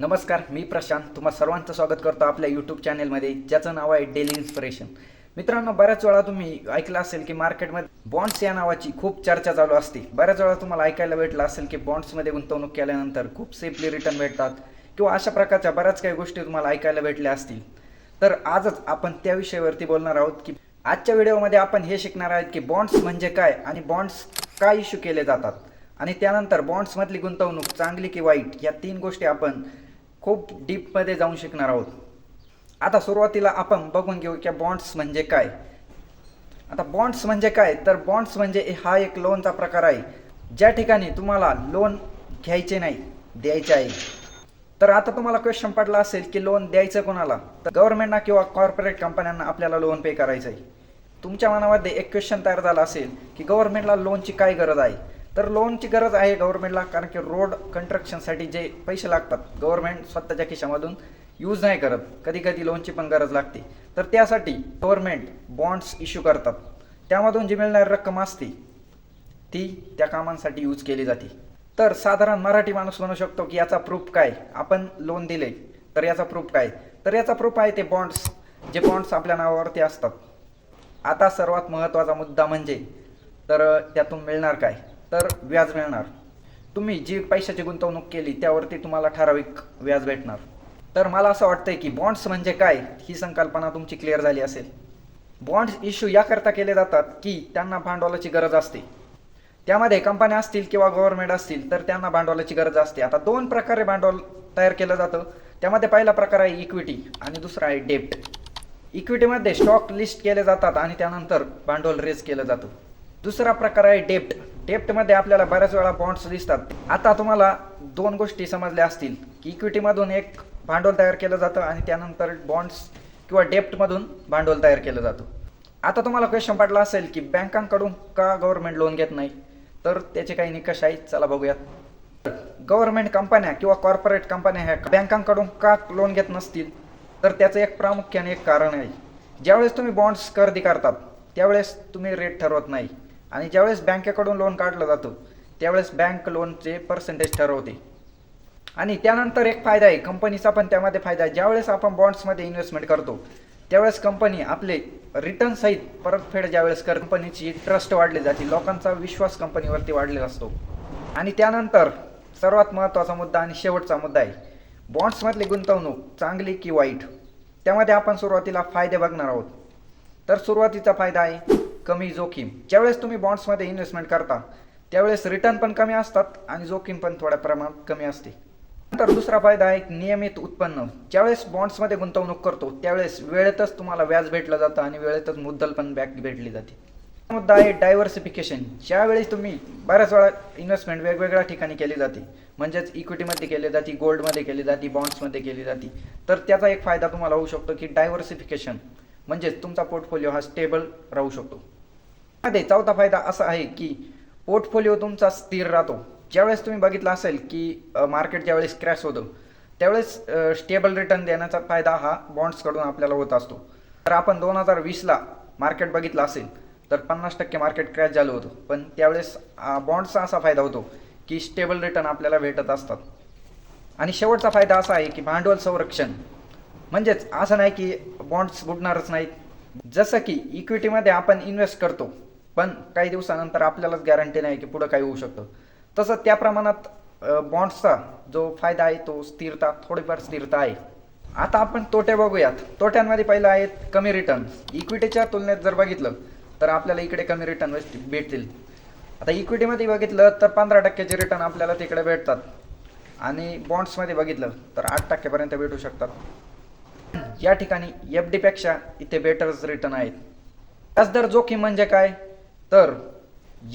नमस्कार मी प्रशांत. तुम्हा सर्वांचं स्वागत करतो आपल्या यूट्यूब चॅनेलमध्ये ज्याचं नाव आहे डेली इन्स्पिरेशन मित्रांनो बऱ्याच वेळा तुम्ही ऐकलं असेल की मार्केटमध्ये बॉन्ड्स या नावाची खूप चर्चा चालू असते. बऱ्याच वेळा तुम्हाला ऐकायला भेटलं असेल की बॉन्ड्समध्ये गुंतवणूक केल्यानंतर खूप सेफली रिटर्न भेटतात किंवा अशा प्रकारच्या बऱ्याच काही गोष्टी तुम्हाला ऐकायला भेटल्या असतील. तर आजच आपण त्या विषयावरती बोलणार आहोत की आजच्या व्हिडिओमध्ये आपण हे शिकणार आहोत की बॉन्ड्स म्हणजे काय आणि बॉन्ड्स काय इश्यू केले जातात. आणि त्यानंतर बॉन्ड्समधली गुंतवणूक चांगली की वाईट या तीन गोष्टी आपण खूप डीपमध्ये जाऊन शिकणार आहोत. आता सुरुवातीला आपण बघून घेऊ की बॉन्ड्स म्हणजे काय. आता बॉन्ड्स म्हणजे काय? तर बॉन्ड्स म्हणजे हा एक लोनचा प्रकार आहे. ज्या ठिकाणी तुम्हाला लोन घ्यायचे नाही द्यायचे आहे. तर आता तुम्हाला क्वेश्चन पडला असेल की लोन द्यायचं कोणाला? तर गव्हर्नमेंटना किंवा कॉर्पोरेट कंपन्यांना आपल्याला लोन पे करायचं आहे तुमच्या मनामध्ये एक क्वेश्चन तयार झाला असेल की गव्हर्नमेंटला लोनची काय गरज आहे? तर लोनची गरज आहे गव्हर्नमेंटला कारण की रोड कन्स्ट्रक्शनसाठी जे पैसे लागतात गव्हर्नमेंट स्वतःच्या खिशामधून यूज नाही करत. कधी कधी लोनची पण गरज लागते. तर त्यासाठी गव्हर्नमेंट बॉन्ड्स इश्यू करतात. त्यामधून जी मिळणारी रक्कम असते ती त्या कामांसाठी यूज केली जाते. तर साधारण मराठी माणूस म्हणू शकतो की याचा प्रूफ काय? आपण लोन दिले तर याचा प्रूफ काय? तर याचा प्रूफ आहे ते बॉन्ड्स जे बॉन्ड्स आपल्या नावावरती असतात. आता सर्वात महत्त्वाचा मुद्दा म्हणजे तर त्यातून मिळणार काय? तर व्याज मिळणार. तुम्ही जी पैशाची गुंतवणूक केली त्यावरती तुम्हाला ठराविक व्याज भेटणार. तर मला असं वाटतंय की बॉन्ड्स म्हणजे काय ही संकल्पना तुमची क्लिअर झाली असेल. बॉन्ड्स इश्यू याकरता केले जातात की त्यांना भांडवलाची गरज असते. त्यामध्ये कंपन्या असतील किंवा गव्हर्नमेंट असतील तर त्यांना भांडवलाची गरज असते. आता दोन प्रकारे भांडवल तयार केलं जातं. त्यामध्ये पहिला प्रकार आहे इक्विटी आणि दुसरा आहे डेप्ट इक्विटीमध्ये स्टॉक लिस्ट केले जातात आणि त्यानंतर भांडवल रेज केलं जातं. दुसरा प्रकार आहे डेप्ट डेप्टमध्ये आपल्याला बऱ्याच वेळा बॉन्ड्स दिसतात. आता तुम्हाला दोन गोष्टी समजल्या असतील. की इक्विटीमधून एक भांडवल तयार केलं जातं आणि त्यानंतर बॉन्ड्स किंवा डेप्टमधून भांडवल तयार केलं जातं. आता तुम्हाला क्वेश्चन पडला असेल की बँकांकडून का गव्हर्नमेंट लोन घेत नाही? तर त्याचे काही निकष आहेत. चला बघूयात. गव्हर्नमेंट कंपन्या किंवा कॉर्पोरेट कंपन्या ह्या बँकांकडून का लोन घेत नसतील? तर त्याचं एक प्रामुख्याने एक कारण आहे. ज्यावेळेस तुम्ही बॉन्ड्स खरेदी करतात त्यावेळेस तुम्ही रेट ठरवत नाही. आणि ज्यावेळेस बँकेकडून लोन काढलं जातं त्यावेळेस बँक लोनचे पर्सेंटेज ठरवते. आणि त्यानंतर एक फायदा आहे कंपनीचा पण त्यामध्ये फायदा आहे. ज्यावेळेस आपण बॉन्ड्समध्ये इन्व्हेस्टमेंट करतो त्यावेळेस कंपनी आपले रिटर्न सहित परतफेड ज्यावेळेस कर कंपनीची ट्रस्ट वाढली जाते लोकांचा विश्वास कंपनीवरती वाढलेला असतो. आणि त्यानंतर सर्वात महत्त्वाचा मुद्दा आणि शेवटचा मुद्दा आहे बॉन्ड्समधली गुंतवणूक चांगली की वाईट? त्यामध्ये आपण सुरुवातीला फायदे बघणार आहोत. तर सुरुवातीचा फायदा आहे कमी जोखीम. ज्यावेळेस तुम्ही बॉन्ड्समध्ये इन्व्हेस्टमेंट करता त्यावेळेस रिटर्न पण कमी असतात आणि जोखीम पण थोड्या प्रमाणात कमी असते. नंतर दुसरा फायदा आहे नियमित उत्पन्न. ज्यावेळेस बॉन्ड्समध्ये गुंतवणूक करतो त्यावेळेस वेळेतच तुम्हाला व्याज भेटलं जातं आणि वेळेतच मुद्दल पण बॅक भेटली जाते. मुद्दा आहे डायव्हर्सिफिकेशन ज्यावेळेस तुम्ही बऱ्याच वेळा इन्व्हेस्टमेंट वेगवेगळ्या ठिकाणी केली जाते. म्हणजेच इक्विटीमध्ये केली जाते गोल्डमध्ये केली जाते बॉन्ड्समध्ये केली जाते. तर त्याचा एक फायदा तुम्हाला होऊ शकतो की डायव्हर्सिफिकेशन म्हणजेच तुमचा पोर्टफोलिओ हा स्टेबल राहू शकतो. मध्ये चौथा फायदा असा आहे की पोर्टफोलिओ तुमचा स्थिर राहतो. ज्यावेळेस तुम्ही बघितलं असेल की मार्केट ज्यावेळेस क्रॅश होतं त्यावेळेस स्टेबल रिटर्न देण्याचा फायदा हा बॉन्ड्सकडून आपल्याला होत असतो. तर आपण दोन हजार वीसला मार्केट बघितलं असेल तर पन्नास टक्के मार्केट क्रॅश झालं होतं. पण त्यावेळेस बॉन्ड्सचा असा फायदा होतो की स्टेबल रिटर्न आपल्याला भेटत असतात. आणि शेवटचा फायदा असा आहे की भांडवल संरक्षण. म्हणजेच असं नाही की बॉन्ड्स बुडणारच नाहीत. जसं की इक्विटीमध्ये आपण इन्व्हेस्ट करतो पण काही दिवसानंतर आपल्यालाच गॅरंटी नाही की पुढं काही होऊ शकतं. तसं त्या प्रमाणात बॉन्ड्सचा जो फायदा आहे तो स्थिरता थोडीफार स्थिरता आहे. आता आपण तोटे बघूयात. तोट्यांमध्ये पहिलं आहेत कमी रिटर्न इक्विटीच्या तुलनेत जर बघितलं तर आपल्याला इकडे कमी रिटर्न भेटतील. आता इक्विटीमध्ये बघितलं तर पंधरा टक्क्याचे रिटर्न आपल्याला तिकडे भेटतात. आणि बॉन्ड्समध्ये बघितलं तर आठ टक्क्यापर्यंत भेटू शकतात. या ठिकाणी एफ डीपेक्षा इथे बेटरच रिटर्न आहेत. व्याजदर जोखीम म्हणजे काय? तर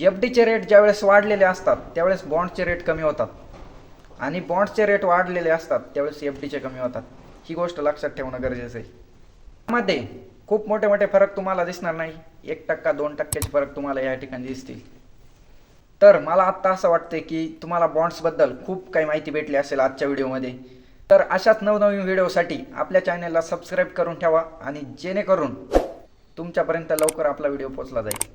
एफ डीचे रेट ज्यावेळेस वाढलेले असतात त्यावेळेस बॉन्डचे रेट कमी होतात. आणि बॉन्ड्सचे रेट वाढलेले असतात त्यावेळेस एफ डीचे कमी होतात. ही गोष्ट लक्षात ठेवणं गरजेचं आहे. त्यामध्ये खूप मोठे मोठे फरक तुम्हाला दिसणार नाही. एक टक्का दोन टक्क्याचे फरक तुम्हाला या ठिकाणी दिसतील. तर मला आत्ता असं वाटतंय की तुम्हाला बॉन्ड्सबद्दल खूप काही माहिती भेटली असेल आजच्या व्हिडिओमध्ये. तर अशाच नवनवीन व्हिडिओसाठी आपल्या चॅनलला सबस्क्राईब करून ठेवा आणि जेणेकरून तुमच्यापर्यंत लवकर आपला व्हिडिओ पोचला जाईल.